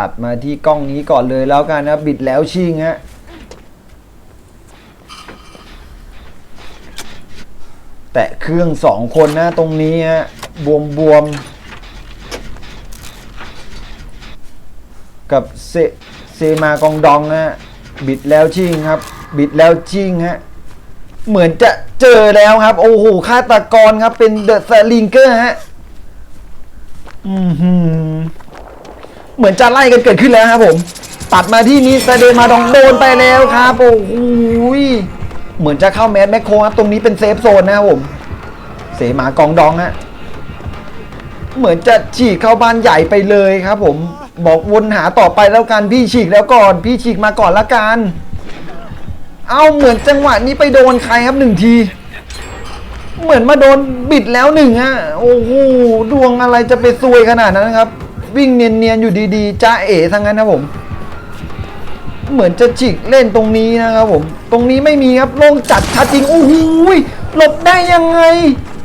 ตัดมาที่กล้องนี้ก่อนเลยแล้วกันนะบิดแล้วชิงฮะแตะเครื่องสองคนนะตรงนี้ฮะบวมบวมๆกับเซเซมากองดองนะฮะบิดแล้วชิงครับ บิดแล้วชิงฮะเหมือนจะเจอแล้วครับ โอ้โหฆาตกรครับเป็นเดอะสลิงเกอร์ฮะอือหือ เหมือนจะไล่กันเกิดขึ้นแล้วครับผม ตัดมาที่นี้ซาเดมาดองโดนไปแล้วครับโอ้โหเหมือนจะเข้าแมสแมคโครครับตรงนี้เป็นเซฟโซนนะครับผม เสมากองดองฮะเหมือนจะฉีกเข้าบ้านใหญ่ไปเลยครับ ผม บอกวนหาต่อไปแล้วกันพี่ฉีกแล้วก่อน พี่ฉีกมาก่อนละกันเอาเหมือนจังหวะนี้ไปโดนใครครับหนึ่งที เหมือนมาโดนบิดแล้วหนึ่งฮะโอ้โหดวงอะไรจะไปซวยขนาดนั้นครับ วิ่งเนียนๆอยู่ดีๆจ้าเอ๋ทั้งนั้นนะผม เหมือนจะจิกเล่นตรงนี้นะครับผม ตรงนี้ไม่มีครับโล่งจัดชัดจริงโอ้โหหลบได้ยังไง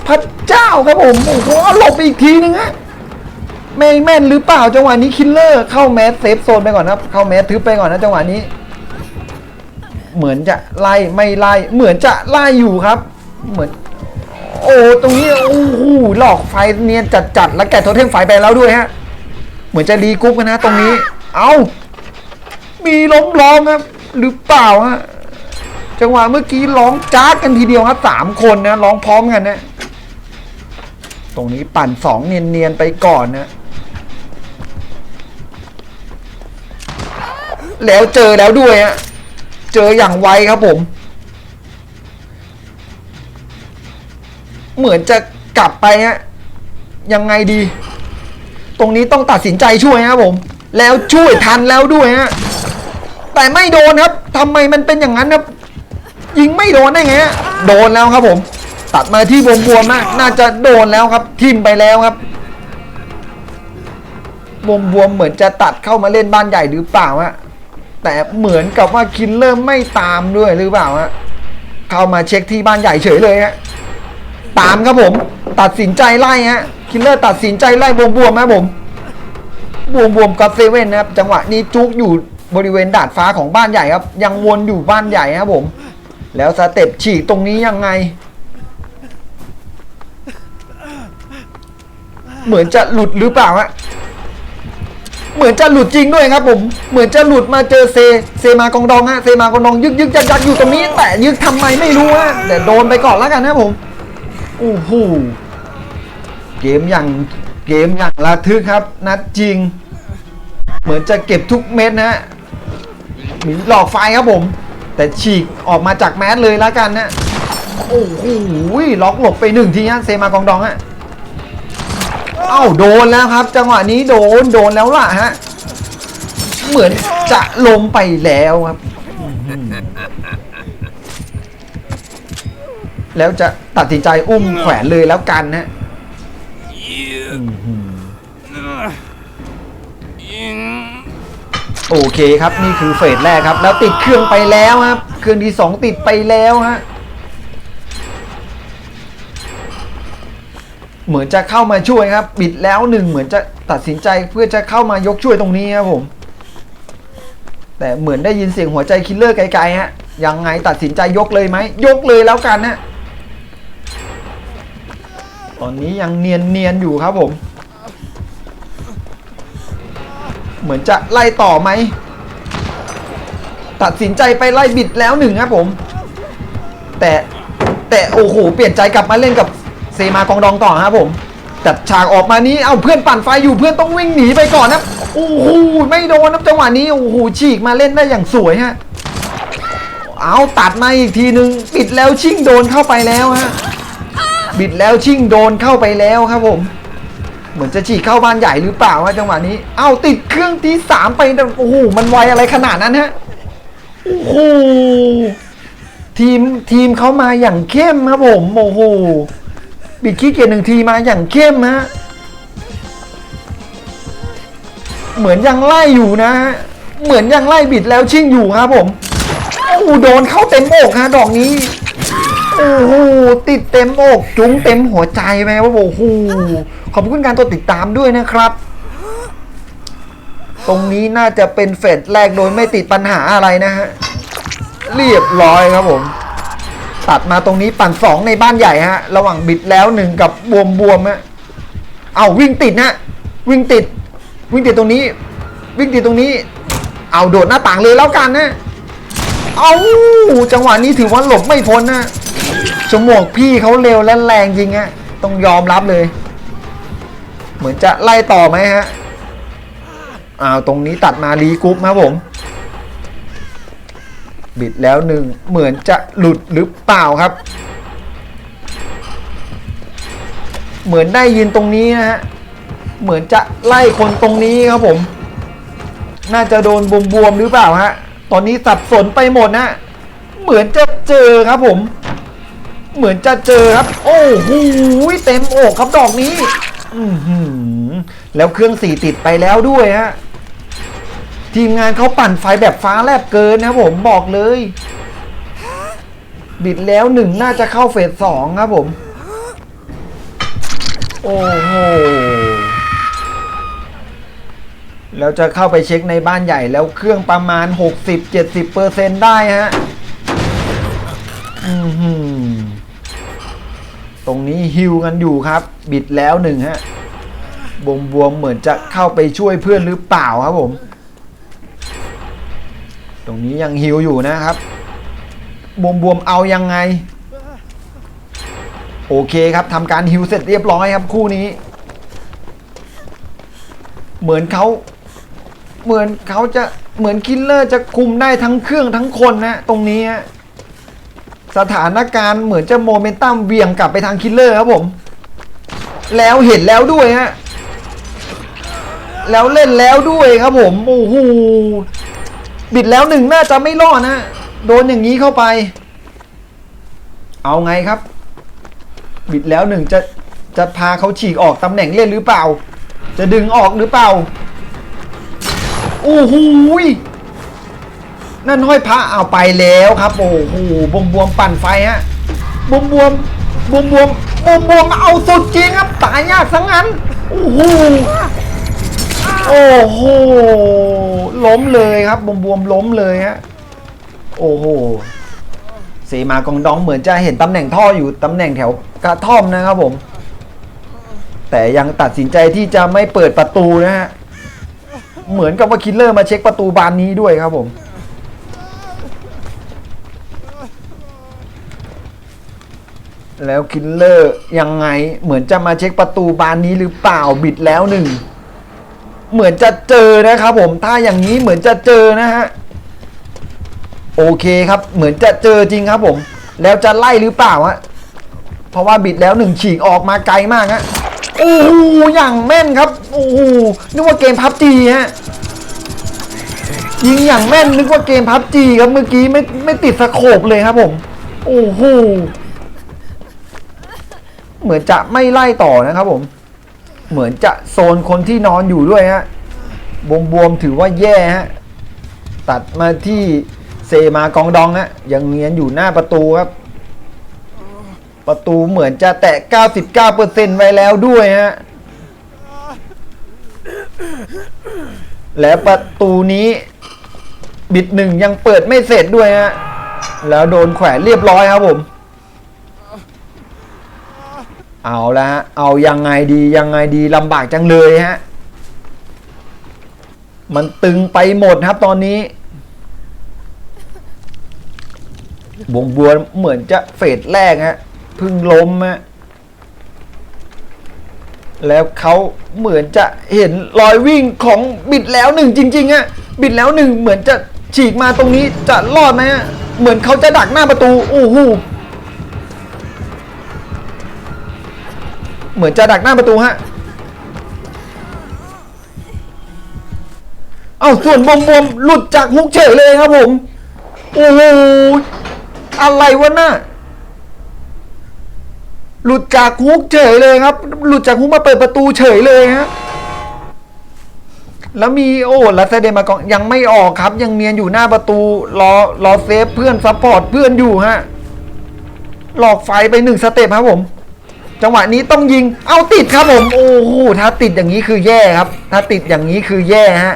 พระเจ้าครับผมโอ้โหหลบอีกทีนึงฮะแม่งแม่นหรือเปล่าจังหวะนี้คิลเลอร์เข้าแมสเซฟโซนไปก่อนครับ เข้าแมสทึบไปก่อนนะจังหวะนี้ เหมือนจะไล่ไม่ไล่เหมือนจะไล่อยู่ครับ เหมือน โอ้ตรงนี้โอ้โหหลอกไฟเนียนจัดๆแล้วแกะโทเทมไฟไปแล้วด้วยฮะ เหมือนจะรีกรุ๊ปกันนะตรงนี้ เอามีล้มร้องครับ หรือเปล่าฮะจังหวะเมื่อกี้ร้องจ้ากันทีเดียวครับสามคนนะร้องพร้อมกันนะ ตรงนี้ปั่นสองเนียนๆไปก่อนนะแล้วเจอแล้วด้วยฮะเจออย่างไวครับผม เหมือนจะกลับไปฮะยังไงดี ตรงนี้ต้องตัดสินใจช่วยครับผม แล้วช่วยทันแล้วด้วยฮะแต่ไม่โดนครับทำไมมันเป็นอย่างนั้นครับ ยิงไม่โดนได้ไงฮะโดนแล้วครับผม ตัดมาที่บวมบวมๆนะน่าจะโดนแล้วครับ ทิมไปแล้วครับบวมบวมเหมือนจะตัดเข้ามาเล่นบ้านใหญ่หรือเปล่าฮะแต่เหมือนกับว่าคินเลอร์ไม่ตามด้วยหรือเปล่าฮะเข้ามาเช็คที่บ้านใหญ่เฉยเลยฮะ ตามครับผม ตัดสินใจไล่ฮะคิลเลอร์ตัดสินใจไล่บวมบวมๆครับผมบวมบวมกับเซเว่นนะครับจังหวะนี้จุกอยู่บริเวณดาดฟ้าของบ้านใหญ่ครับ ยังวนอยู่บ้านใหญ่ครับผม แล้วสเต็ปฉีกตรงนี้ยังไง เหมือนจะหลุดหรือเปล่าฮะเหมือนจะหลุดจริงด้วยครับผม เหมือนจะหลุดมาเจอเซ เซมากองดองฮะ เซมากองดองยึกยึกยักยักอยู่ตรงนี้ แต่ยึกทำไมไม่รู้ฮะแต่โดนไปก่อนแล้วกันนะผม โอ้โหเกมอย่างเกมอย่างระทึกครับ นัดจริง เหมือนจะเก็บทุกเม็ดนะฮะมีหลอกไฟครับผม แต่ฉีกออกมาจากแมสเลยแล้วกันนะโอ้โหล็อกหลบไปหนึ่งทีฮะเซมากองดองฮะเอ้าโดนแล้วครับ จังหวะนี้โดนโดนแล้วล่ะฮะเหมือนจะลงไปแล้วครับ แล้วจะตัดสินใจอุ้มแขวนเลยแล้วกันนะโอเคครับนี่คือเฟสแรกครับ แล้วติดเครื่องไปแล้วครับ เครื่องที่สองติดไปแล้วฮะเหมือนจะเข้ามาช่วยครับบิดแล้วหนึ่งเหมือนจะตัดสินใจเพื่อจะเข้ามายกช่วยตรงนี้ครับผม แต่เหมือนได้ยินเสียงหัวใจคิลเลอร์ไกลๆฮะยังไงตัดสินใจยกเลยไหมยกเลยแล้วกันนะต อนนี้ยังเนียนเนียนๆอยู่ครับผม เหมือนจะไล่ต่อไหม ตัดสินใจไปไล่บิดแล้วหนึ่งครับผม แต่แต่โอ้โหเปลี่ยนใจกลับมาเล่นกับเซมากองดองต่อครับผมจัดฉากออกมานี้เอาเพื่อนปั่นไฟอยู่เพื่อนต้องวิ่งหนีไปก่อนนะโอ้โหไม่โดนนะจังหวะนี้โอ้โหฉีกมาเล่นได้อย่างสวยฮะเอาตัดมาอีกทีนึงบิดแล้วชิ่งโดนเข้าไปแล้วฮะ บิดแล้วชิ่งโดนเข้าไปแล้วครับผม เหมือนจะฉีกเข้าบ้านใหญ่หรือเปล่าวะจังหวะนี้ เอ้าติดเครื่องที่สามไปโอ้โหมันไวอะไรขนาดนั้นฮะโอ้โหทีมทีมเขามาอย่างเข้มครับผมโอ้โหบิดขี้เกียจหนึ่งทีมาอย่างเข้มฮะเหมือนยังไล่อยู่นะฮะเหมือนยังไล่บิดแล้วชิ่งอยู่ครับผมโอ้โหโดนเข้าเต็มอกฮะดอกนี้ โอ้โหติดเต็มอกจุ้งเต็มหัวใจไปว่าโอ้โหขอบคุณการตัวติดตามด้วยนะครับ ตรงนี้น่าจะเป็นเฟสแรกโดยไม่ติดปัญหาอะไรนะฮะเรียบร้อยครับผมตัดมาตรงนี้ปั่นสองในบ้านใหญ่ฮะ ระหว่างบิดแล้วหนึ่งกับบวมบวมฮะเอาวิ่งติดฮะวิ่งติด วิ่งติดตรงนี้ วิ่งติดตรงนี้ เอาโดดหน้าต่างเลยแล้วกันนะ เอาจังหวะนี้ถือว่าหลบไม่พ้นนะ จมูกพี่เขาเร็วและแรงจริงฮะต้องยอมรับเลย เหมือนจะไล่ต่อไหมฮะอ้าวตรงนี้ตัดมารีกรุ๊ปครับผม บิดแล้วหนึ่งเหมือนจะหลุดหรือเปล่าครับ เหมือนได้ยินตรงนี้นะฮะเหมือนจะไล่คนตรงนี้ครับผม น่าจะโดนบวมๆหรือเปล่าฮะตอนนี้สับสนไปหมดนะเหมือนจะเจอครับผม เหมือนจะเจอครับ โอ้โหเต็มอกครับดอกนี้อือหือแล้วเครื่องสี่ติดไปแล้วด้วยฮะทีมงานเขาปั่นไฟแบบฟ้าแลบเกินนะผมบอกเลย บิดแล้วหนึ่งน่าจะเข้าเฟสสองครับผม โอ้โหแล้วจะเข้าไปเช็คในบ้านใหญ่แล้วเครื่องประมาณ 60-70%ได้ฮะ อือหือ ตรงนี้ฮิวกันอยู่ครับ บิดแล้วหนึ่งฮะบวมบวมๆเหมือนจะเข้าไปช่วยเพื่อนหรือเปล่าครับผม ตรงนี้ยังฮิวอยู่นะครับบวมบวมๆเอายังไง โอเคครับทำการฮิวเสร็จเรียบร้อยครับคู่นี้ เหมือนเขาเหมือนเขาจะเหมือนคิลเลอร์จะคุมได้ทั้งเครื่องทั้งคนนะ ตรงนี้ฮะ สถานการณ์เหมือนจะโมเมนตัมเวียงกลับไปทางคิลเลอร์ครับผม แล้วเห็นแล้วด้วยฮะแล้วเล่นแล้วด้วยครับผมโอ้โหบิดแล้วหนึ่งน่าจะไม่รอดนะโดนอย่างนี้เข้าไป เอาไงครับ บิดแล้วหนึ่งจะจะพาเขาฉีกออกตำแหน่งเล่นหรือเปล่า จะดึงออกหรือเปล่าโอ้โห นั่นห้อยพระเอาไปแล้วครับ โอ้โหบวมบวมๆปั่นไฟฮะบวมบวมบวมบวมบวมบวมๆเอาสุดจริงครับตายยากสังั้นโอ้โหโอ้โหล้มเลยครับบวมบวมๆล้มเลยฮะโอ้โหเสมากองดองเหมือนจะเห็นตำแหน่งท่ออยู่ตำแหน่งแถวกระท่อมนะครับผม แต่ยังตัดสินใจที่จะไม่เปิดประตูนะฮะเหมือนกับว่าคิลเลอร์มาเช็คประตูบานนี้ด้วยครับผม แล้วคิลเลอร์ยังไงเหมือนจะมาเช็คประตูบานนี้หรือเปล่าบิดแล้วหนึ่งเหมือนจะเจอนะครับผมถ้าอย่างนี้เหมือนจะเจอนะฮะโอเคครับเหมือนจะเจอจริงครับผม แล้วจะไล่หรือเปล่าฮะเพราะว่าบิดแล้วหนึ่งฉีกออกมาไกลมากฮะโอ้โหอย่างแม่นครับโอ้โหนึกว่าเกมพับจีฮะยิงอย่างแม่นนึกว่าเกมพับจีครับเมื่อกี้ไม่ไม่ติดสโคบเลยครับผม โอ้โห เหมือนจะไม่ไล่ต่อนะครับผม เหมือนจะโซนคนที่นอนอยู่ด้วยฮะบวมบวมๆถือว่าแย่ฮะตัดมาที่เซมากองดองฮะยังเนียนอยู่หน้าประตูครับ ประตูเหมือนจะแตะ 99%ไว้แล้วด้วยฮะและประตูนี้บิดหนึ่งยังเปิดไม่เสร็จด้วยฮะแล้วโดนแขวนเรียบร้อยครับผม เอาละฮะ เอายังไงดียังไงดีลำบากจังเลยฮะ มันตึงไปหมดครับตอนนี้บวงบัวเหมือนจะเฟสแรกฮะเพึ่งล้มฮะ แล้วเขาเหมือนจะเห็นรอยวิ่งของบิดแล้วหนึ่งจริงๆฮะ บิดแล้วหนึ่งเหมือนจะฉีกมาตรงนี้จะรอดไหมฮะ เหมือนเขาจะดักหน้าประตู โอ้โห เหมือนจะดักหน้าประตูฮะ เอ้าส่วนบมบมหลุดจากฮุกเฉยเลยครับผม โอ้โห อะไรวะน่ะหลุดจากฮุกเฉยเลยครับ หลุดจากฮุกมาเปิดประตูเฉยเลยฮะ แล้วมีโอ้ลัสเดมากองยังไม่ออกครับ ยังเนียนอยู่หน้าประตู รอรอเซฟเพื่อนซัพพอร์ตเพื่อนอยู่ฮะ หลอกไฟไปหนึ่งสเต็ปครับผม จังหวะนี้ต้องยิง เอาติดครับผม โอ้โห ถ้าติดอย่างนี้คือแย่ครับ ถ้าติดอย่างนี้คือแย่ฮะ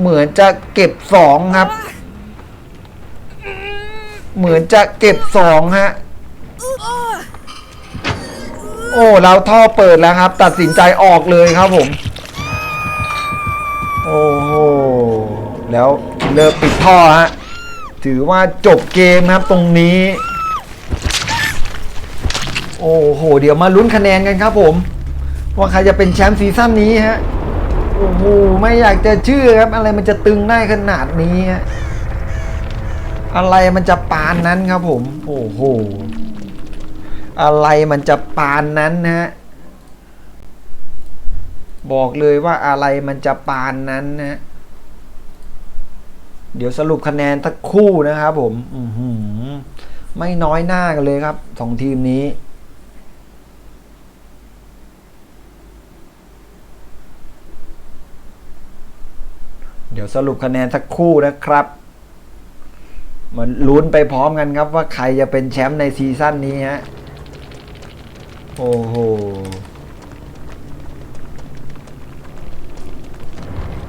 เหมือนจะเก็บสองครับ เหมือนจะเก็บสองฮะ โอ้เราท่อเปิดแล้วครับ ตัดสินใจออกเลยครับผม โอ้โห แล้วเลิกปิดท่อฮะ ถือว่าจบเกมครับตรงนี้ โอ้โห เดี๋ยวมาลุ้นคะแนนกันครับผม ว่าใครจะเป็นแชมป์ซีซั่นนี้ฮะ โอ้โห ไม่อยากจะเชื่อครับ อะไรมันจะตึงได้ขนาดนี้ฮะ อะไรมันจะปานนั้นครับผม โอ้โห อะไรมันจะปานนั้นนะฮะ บอกเลยว่าอะไรมันจะปานนั้นนะ เดี๋ยวสรุปคะแนนสักคู่นะครับผม อือหือไม่น้อยหน้ากันเลยครับสองทีมนี้ ดี๋ยวสรุปคะแนนสักคู่นะครับมาลุ้นไปพร้อมกันครับว่าใครจะเป็นแชมป์ในซีซั่นนี้ฮะโอ้โห